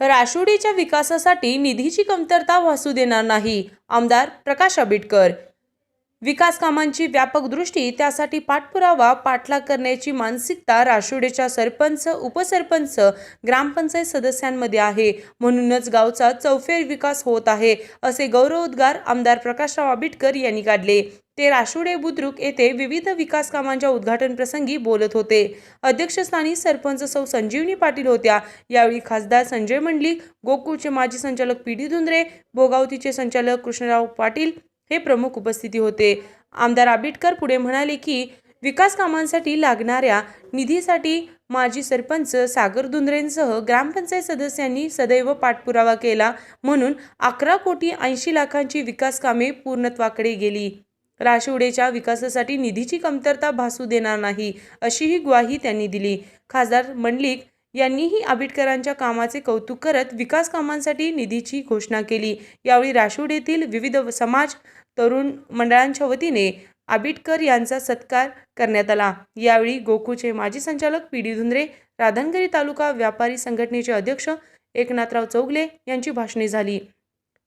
राशोडीच्या विकासासाठी निधीची कमतरता भासू देणार नाही आमदार प्रकाश आंबेडकर. विकास कामांची व्यापक दृष्टी त्यासाठी पाठपुरावा पाठलाग करण्याची मानसिकता राशोडेच्या सरपंच उपसरपंच ग्रामपंचायत सदस्यांमध्ये आहे. म्हणूनच गावचा चौफेर विकास होत आहे असे गौरवोद्गार आमदार प्रकाशराव आंबेडकर यांनी काढले. ते राशुडे बुद्रुक येथे विविध विकास कामांच्या उद्घाटन प्रसंगी बोलत होते. अध्यक्षस्थानी सरपंच सौ संजीवनी पाटील होत्या. यावेळी खासदार संजय मंडलिक गोकुळचे माजी संचालक पी डी धुंद्रे भोगावतीचे संचालक कृष्णराव पाटील हे प्रमुख उपस्थिती होते. आमदार आंबेडकर पुढे म्हणाले की विकास कामांसाठी लागणाऱ्या निधीसाठी माजी सरपंच सागर धुंद्रेंसह ग्रामपंचायत सदस्यांनी सदैव पाठपुरावा केला म्हणून अकरा कोटी ऐंशी लाखांची विकास कामे पूर्णत्वाकडे गेली. राशिवडेच्या विकासासाठी निधीची कमतरता भासू देणार नाही अशीही ग्वाही त्यांनी दिली. खासदार मंडलिक यांनीही आंबेडकरांच्या कामाचे कौतुक करत विकास कामांसाठी निधीची घोषणा केली. यावेळी राशिवडेतील विविध समाज तरुण मंडळांच्या वतीने आबिटकर यांचा सत्कार करण्यात आला. यावेळी गोकुळचे माजी संचालक पी डी धुंद्रे राधनगरी तालुका व्यापारी संघटनेचे अध्यक्ष एकनाथराव चौगले यांची भाषणे झाली.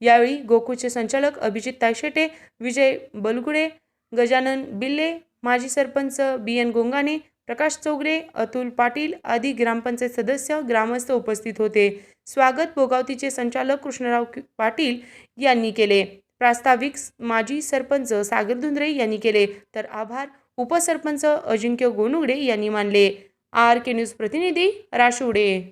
यावेळी गोकुळचे संचालक अभिजित तायशेटे विजय बलगुडे गजानन बिल्ले माजी सरपंच बी एन गोंगाने प्रकाश चौगले अतुल पाटील आदी ग्रामपंचायत सदस्य ग्रामस्थ उपस्थित होते. स्वागत भोगावतीचे संचालक कृष्णराव पाटील यांनी केले. प्रास्ताविक माजी सरपंच सागर धुंद्रे यांनी केले. तर आभार उपसरपंच अजिंक्य गोनुगडे यांनी मानले. आर के न्यूज प्रतिनिधी राशुडे